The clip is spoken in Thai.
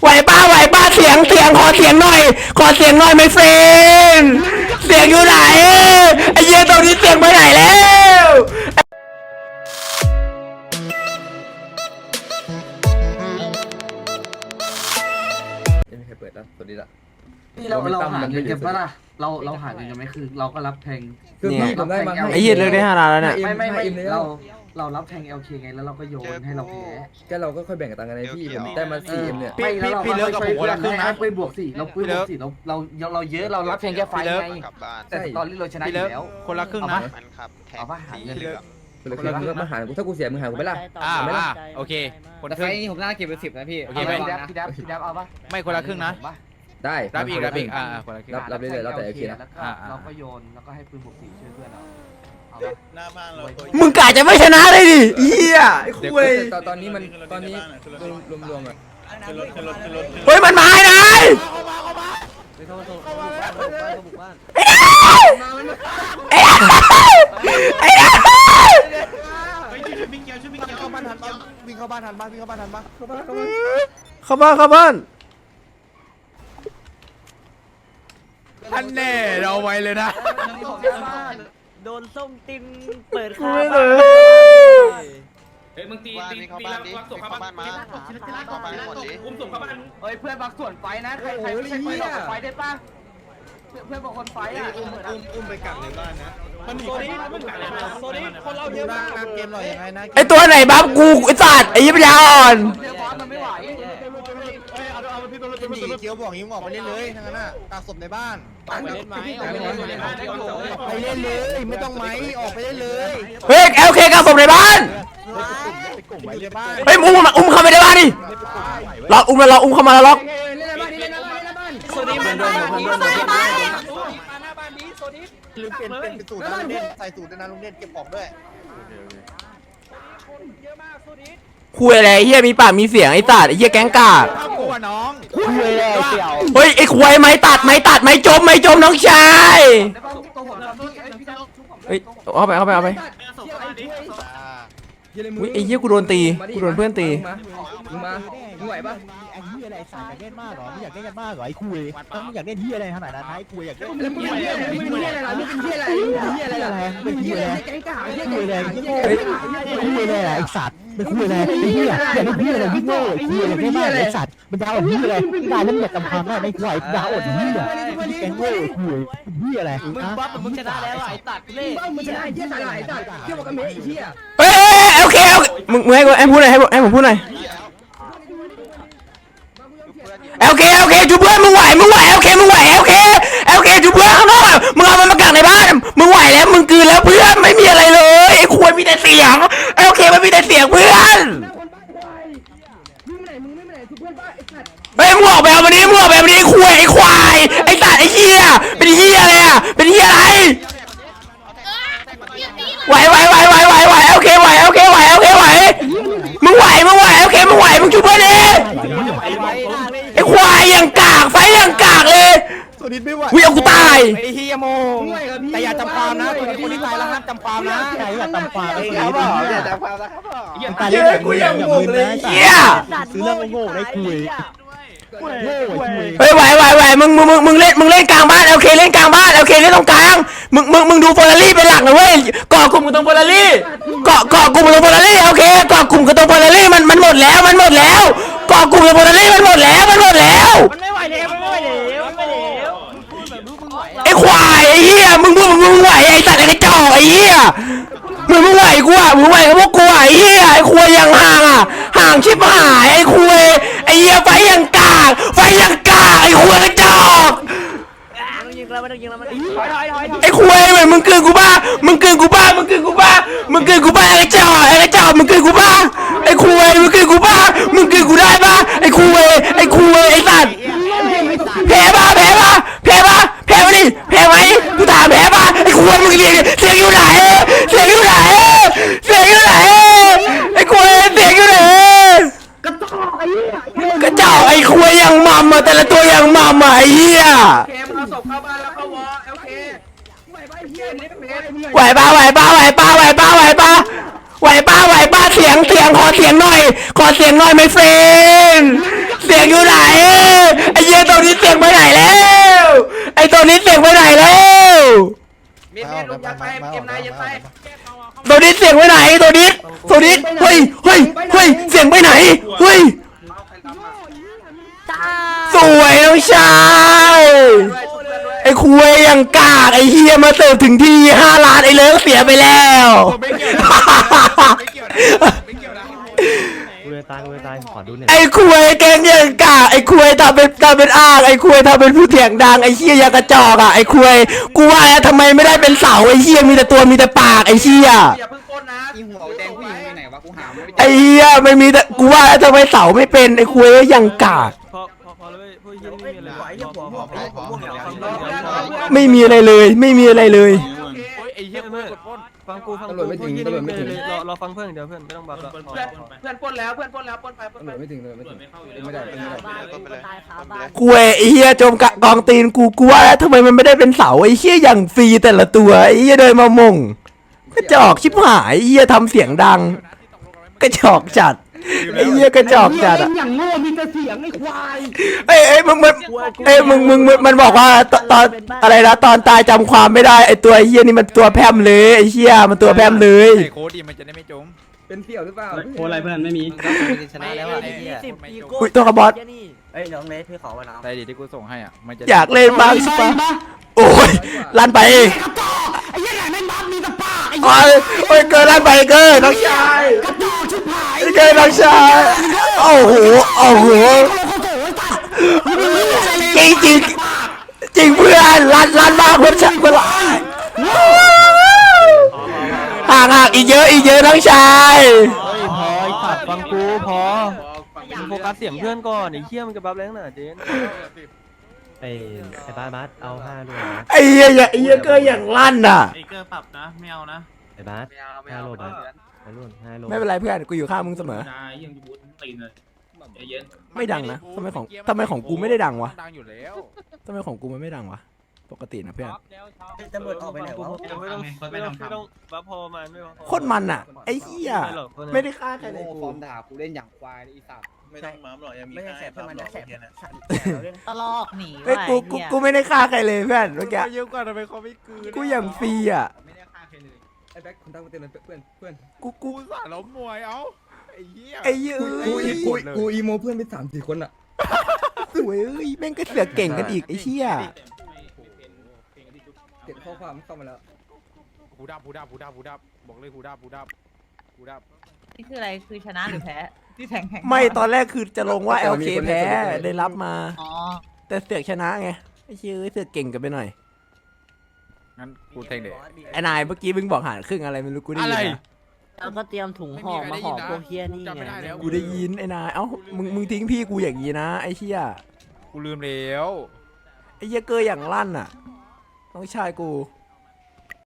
ไหวป้าไหวป้าเสียงเสียงขอเสียงหน่อย ขอเสียงหน่อยไม่เฟรนเสียงอยู่ไหนไอ้เหี้ยตรงนี้เสียงไปไหนแล้วยังไม่เคยเปิดนะสวัสดีละ นี่เราเราไม่เราตั้งหามันเงินไม่กันเดี๋ยวปะล่ะเราเราหาเงินกันไหมคือ เราก็รับแทง คือพี่ผมได้มาให้ ไอ้เหี้ยเลิกได้ห้าล้านแล้วเนี่ย ไม่ไม่ไม่ให้เอ็มแล้วเรา เรารับแทง LK ไงแล้วเราก็โยนให้เราแพ้ก็เราก็ค่อยแบ่งกันตังค์กันไงพี่ผมได้มาสี่เอ็มเนี่ย พี่ไม่แล้วเราพี่เลิกกับผมคนละครึ่งนะไปบวกสี่เราไปบวกสี่เราเราเราเยอะเรารับแทงแค่ไฟพี่เลิกไงกลับบ้านแต่ตอนนี้เราชนะอพี่เลิยู่กแล้วคนละครึ่งเอานะปะมันขับแท็กเอาปะหาเงินสีเหลืองคือคือมึงก็มาหากูถ้ากูเสียมึงหากูไปละอ่าไม่ละอ่าโอเค คนแต่คไฟรึ่งล์นี้ผมน่าเก็บเป็นสิบนะพี่โอเคเอาไหมปะพี่ดับพี่ดับพี่ดับเอาปะไม่คนละครึ่งนะผมปได้รับอีกรับอีกอ่าอ่าคนละครึ่งรับรับเรื่อยๆรับแต่โอเคนะแล้วก็อ่าอ่าเราก็โยนแล้วก็ให้ปืนบวกสี่ช่วยเพื่อนเราเอาปะ หน้าบ้านเราตัวมึงกะจะไม่ชนะเลยดิเหี้ยไอ้คุยตอนตอนนี้มันตอนนี้รวมรวมๆอะขึ้นรถขึ้นรถขึ้นรถขึ้นรถเฮ้ยมันมาไอ้นายไม่โทษโทษบุกบ้านบุกบ้านบุกบ้านไอ้นายไอ้นายไอ้นายเข้าบ้านทันปะวิ่งเข้าบ้านทันปะวิ่งเข้าบ้านทันปะเข้าบ้านเข้าบ้านท่านแน่เราไว้เลยนะ โดนส้มติมเปิดกูคาไม่บ้าเลยเฮ้ยมึงตีบ้านตีวิ่งเข้าตีบ้าแล้นวดิวักศวิ่พงเข้าเข้าบ้าบ้านนมาเข้าบ้านให้หมดดิอุ้มศพเข้าบ้านเฮ้ยเพื่อนบางส่วนไฟนะใครใครไม่ใช่ไฟหรอกไฟได้ปะเพื่อนเพื่อนบางคนไฟอะอุ้มอุ้มอุ้มไปกักในบ้านนะมันหนีโซนี้มึงกัดเลยนะโซนี้คนเราเยอะมากเกมหน่อยยังไงนะไอ้ตัวไหนบัฟกูไอ้สัตว์ไอ้ยี่ปัญญาอ่อนเดี๋ยวบอสมันไม่ไหวหนีเกียวบอกยิ้มออกไปเล่นเลยทั้งนั้นอะกักศพในบ้าน ไปเล่นไหมไปเล่นไหมไปเล่นเลยไม่ต้องไหมออกไปเล่นเลยเฮ้ยเอลเคกับศพในบ้านไปกลุ่มไว้ในบ้านเฮ้ยอุ้มมาอุ้มเข้าไปในบ้านดิล็อกอุ้มแล้วล็อกอุ้มเข้ามาแล้วล็อกโซนี้มันโดนโดนโดนโดนโดนลืมเปลี่ยนเป็นสูตรนะลุงเด่นใส่สูตรด้วยนะลุงเด่นเก็บของด้วยคุยอะไรไอ้เฮียมีปากมีเสียงไอ้สัตว์ไอ้เฮียแก๊งกาก กลัวน้องเฮ้ยไอ้ควายไม้ตัดไม้ตัดไม้จมไม้จมน้องชายตัวผมตอนที่พี่เจ้าชุบผมเฮ้ยเอาไปเอาไปเอาไปเข้าบ้านดิอุ้ยไอ้เหี้ยกูโดนตีกูโดนเพื่อนตีมึงมามึงไหวปะ อ้เหี้ยอะไรสายอยากเล่นมากเหรอไม่อยากเล่นกันมากเหรอไอ้คุยต้องอยากเล่นเหี้ยอะไรขนาดนั้นนะไอ้คุยอยากเล่นแล้วมึงเป็นเหี้ยอะไรมึงเป็นเหี้ยอะไรล่ะมึงเป็นเหี้ยอะไรมึงเป็นเหี้ยอะไรล่ะมึงเป็นเหี้ยอะไรแก๊งกาเหี้ยคุยแก๊อะไรงกาไอ้เหี้ยโง่ไอ้คุยอะไรไอ้สัตว์ไม่คุยอะไรไอ้เหี้ยอยากเล่นเหี้ยอะไรยิ่งโง่ไอ้คุยอะไรไม่มากไอ้สัตว์มันดาวอดเหี้ยอะไรดาวเล่นอยากจำความได้ไอ้ควายดาวอดเหี้ยแกงโง่คุยเหี้ยอะไรมึงบัฟมึงชนะแล้วไอ้ตัดเล่มึงบ้ามึงชนะไอ้เหี้ยสลายสัตว์เหี้ยบอกกันเมย์ไอ้เหี้ยเฮ้ยโอเคมึงมึงให้กูให้พูดหน่อยให้ให้ผมพูดหน่อย โอเคโอเคจูเพื่อนมึงไหวมึงไหวโอเคมึงไหวโอเคโอเคจูเพื่อนข้างนอกมึงเอามันมากักในบ้านมึงไหวแล้วมึงกืนแล้วเพื่อนไม่มีอะไรเลยไอ้ควรมีแต่เสียงโอเคมันมีแต่เสียงเพื่อนไม่ไหนมึงไม่ไหนทุกเพื่อนป้าไอ้สัตว์เฮ้ยมึงออกแบบนี้มึงออกแบบนี้ไอ้ควายไอ้ควายไอ้สัตว์ไอ้เหี้ยเป็นเหี้ยอะไรอะเป็นเหี้ยอะไรไหวไหวไหวไหวไหวไหวโอเคไหวโอเคไหวโอเคไหวมึงไหวมึงไหวโอเคมึงไหวมึงจูเพื่อนดิไอ้ควายอย่างกากไฟ อย่างกากเลยสุนิดไม่ไหววิเอากูตาย ไอ้เฮียโมงแต่อย่าจำความนะคนที่ตายแล้วห้ามจำความนะใครอยากจำความไอ้ครับเหี้ผมยอย่าจำความนะครับผมตายเล่นแบบมึงอย่างมึงนะเหี้ยซื้อเรื่องโง่ได้คุยโง่คุยเฮ้ยไหวไหวไหวมึงมึงมึงมึงเล่นมึงเล่นกลางบ้านโอเคเล่นกลางบ้านโอเคเล่นตรงกลางมึงมึงมึงดูเฟอร์รารี่เป็นหลักนะเว้ยเกาะกลุ่มกับตรงเฟอร์รารี่เกาะเกาะกลุ่มกับตรงเฟอร์รารี่โอเคเกาะกลุ่มกับตรงเฟอร์รารี่มันมันหมดแล้วมันหมดแล้วเกาะกลุ่มกับเฟอร์รารี่มันหมดแล้วมันหมดแล้วมันไม่ไหวแล้วมันไม่ไหวแล้วมันไม่ไหวแล้ว ไอ้ควายไอ้ เหี้ยมึงมึงมึงไหวไอ้สัตว์ไอ้กระจอกไอ้เหี้ยมึงมึงไหวกูอะมึงไหวกับพวกกูอะไอ้เหี้ยไอ้ควยยังห่างอะห่างชิบหายไอ้ควยไอ้เหี้ยไฟยังกากไฟยังกากไอ้ควยกระจอกต้องยิงแล้วมันต้องยิงแล้วมันถอยถอยถอยไอ้ควยเหมือนมึงเกินกูบ้ามึงเกินกูบ้ามึงเกินกูบ้ามึงเกินกูบ้าไอ้กระจอกไอ้กระจอกมึงเกินกูบ้าไอ้ควยมึงเกินกูบ้ามึงเกินกูได้ปะไอ้ควยไอ้ควยไอ้สัตว์แพ้ปะแพ้ปะแพ้ปะแพ้ปะดิแพ้ไหมกูถามแพ้ปะไอ้ควายมึงเรียนเสียงอยู่ไหนเสียงอยู่ไหนเสียงอยู่ไหนไอ้ควายเสียงอยู่ไหนกระจอกไอ้ควายยังมัมอะ แต่ละตัวยังมัมอะไอ้เหี้ยเคมเอาศพเข้าบ้านแล้วเข้าวอโอเคไหวไปเฮียนี่เป็นไหวป้าไหวป้าไหวป้าไหวป้าไหวป้าไหวป้าไหวป้าเสียงเสียงขอเสียงหน่อย ขอเสียงหน่อยไม่เฟรนเสียงอยู่ไหนไอ้เหี้ยตัวนี้เสียงไปไหนแล้วไอ้ตัวนี้เสียงไปไหนแล้วมีดมีดลุงยัดไปเอ็มนายยัดไปตัวนี้เสียงไปไหนตัวนี้ตัวนี้เฮ้ยเฮ้ยเฮ้ยเสียงไปไหนเฮ้ย สวยน้องชายด้วยชุบเพื่อนด้วยไอ้คุยยังกากไอ้เฮียมาเสิร์ฟถึงที่ห้าล้านไอ้เลิกเสียไปแล้ว ไม่เกี่ยวนะไม่เกี่ยวนะไม่เกี่ยวนะกูเลยตายกูเลยตายขอดูหน่อยไอ้คุยแกงยังกากไอ้คุยทำเป็นทำเป็นอ้างไอ้คุยทำเป็นผู้เถียงดังไอ้เฮียยังกระจอกอะไอ้คุยกูว่าแล้วทำไมไม่ได้เป็นเสาไอ้เฮียมีแต่ตัวมีแต่ปากไอ้เฮียอย่าเพิ่งปล้นนะอีหัวแดงผู้หญิงอยู่ ไหนวะกูหาไม่ไอ้เฮียไม่มีแต่กูว่าแล้วทำไมเสาไม่เป็นไอ้คุยยังกากพอพอพอแล้วเว้ยพวกยี่นี่ไม่มีอะไรพอพอพอพอพวกเราฟังรอเพื่อนรอเพื่อนไม่มีอะไรเลย ไม่มีอะไรเลย โอเคไอ้เหี้ยกูกดปล้นฟังกูฟังกูพวกยี่นี่ไม่มีอะไรรอรอฟังเพื่อนเดี๋ยวเพื่อนไม่ต้องบัฟแล้วเพื่อนเพื่อนปล้นแล้วเพื่อนปล้นแล้วปล้นไปปล้นไปไม่ถึงเลยไม่ถึงไม่ได้ไม่ได้บ้านกูก็ตายคาบ้านคุยไอ้เฮียจมกะกองตีนกูกูว่าแล้วทำไมมันไม่ได้เป็นเสาไอ้เฮียอย่างฟรีแต่ละตัวไอ้เฮียเดินมามงกระจอกชิบหายไอ้เฮียทำเสียงดัง กระจอกจัดไอ้เฮียกระจอกจัดอะอย่างโง่มีแต่เสียงไอ้ควาย เอ้ยเอ้ยมึงมึงเอ้ยมึงมึงมึงมันบอกว่าตตอนอะไรนะตอนตายจำความไม่ได้ไอ้ตัวเฮียนี่มันตัวแพร่มเลยไอ้เฮียมันตัวแพร่มเลยใส่โค้ดดีมันจะได้ไม่จมเป็นเสี่ยวหรือเปล่าโอ้อะไรเพื่อนไม่มี ชนะแล้วอะไอ้เหี้ยสิบปีโก้อุ้ยตัวกระบอสเอ้ยน้องเนทพี่ขอมาน้ำใส่ดีที่กูส่งให้อะมันจะอยากเล่นบ้างใช่ปะโอ้ยลั่นไปไอ้เโอ้ยโอ้ยเกินลั่นไปเกินน้องชายกระจอกชิบหายเกินน้องชายโอ้โหโอ้โหจริงจริงจริงเพื่อนรันรันมากเพื่อนฉันเพื่อนห่างห่างอีกเยอะอีกเยอะน้องชายเฮ้ยพอไอ้สัตว์ฟังกูพอมึงโฟกัสเสียงเพื่อนก่อนไอ้เหี้ยมันจะบัฟแรงหนาเจน ไอ้ไอ้บ้าสบัสเอาห้าด้วยนะไอ้เหี้ยอย่าไอ้เหี้ยก็อย่างลั่นอะ ไอ้เกอร์ปรับนะไม่เอานะไอ้บ้าสไม่เอาไม่ห้าเอาโลไม่บัสเอาไปรุ่นห้าโลไม่เป็นไรเพื่อนกูอยู่ข้างมึงเสมอ นายยังจะบูทตีนเลยใจเย็นไม่ดังนะทำไมของทำไมของกูไม่ได้ดังวะ ดังอยู่แล้วทำไมของกูมันไม่ดังวะ ปกตินะเพื่อน ตำรวจออกไปไหนวะไม่ต้องไม่ต้องไม่ต้องบัฟพอมันไม่พอโคตรมันอะ ไอ้เหี้ย ไม่ได้ฆ่าใครเลยกู ฟอร์มด่ากูเล่นอย่างควายอีสัตว์ ไม่ต้องมาหรอกยังมีไม่ใช่แสบเพื่อนมันนะแสบเย็นนะตลอกหนีเฮ้ยกูกูกูไม่ได้ฆ่าใครเลยเพื่อนเมื่อกี้เยอะกว่าทำไมเขาไม่คืนกูอย่างฟรีอะไม่ได้ฆ่าใครเลยไอ้แบ็คคนตั้งเต็มเลยเพื่อนเพื่อนกูกูกูสาล้มมวยเอ้าไอ้เหี้ยไอ้เหี้ยกูเอ้ยกูกูอีโมเพื่อนไปสามสี่คนอะสวยเอ้ยแม่งก็เสือกเก่งกันอีกไอ้เชี่ยเก็บข้อความเข้ามาแล้วหูดับหูดับหูดับหูดับบอกเลยหูดับหูดับหูดับ นี่คืออะไรคือชนะหรือแพ้ที่แทงแข่งไม่ตอนแรกคือจะลงว่า LK แพ้ได้รับมา อ๋อแต่เสือกชนะไงไอ้เชี่ยเอ้ยเสือกเก่งกันไปหน่อย งั้นกูเทงเด็ก ไอ้นายเมื่อกี้มึงบอกหารครึ่งอะไรไม่รู้กูได้ยินอะไร นะแล้วก็เตรียมถุงห่อมาห่อพวกเฮียนี่จำไม่ไงได้แล้ว กูได้ยินไอ้นายเอ้ามึงมึงทิ้งพี่กูอย่างนี้นะไอ้เชี่ยกูลืมแล้วไอ้เหี้ยเกอร์อย่างลั่นอะน้องชายกู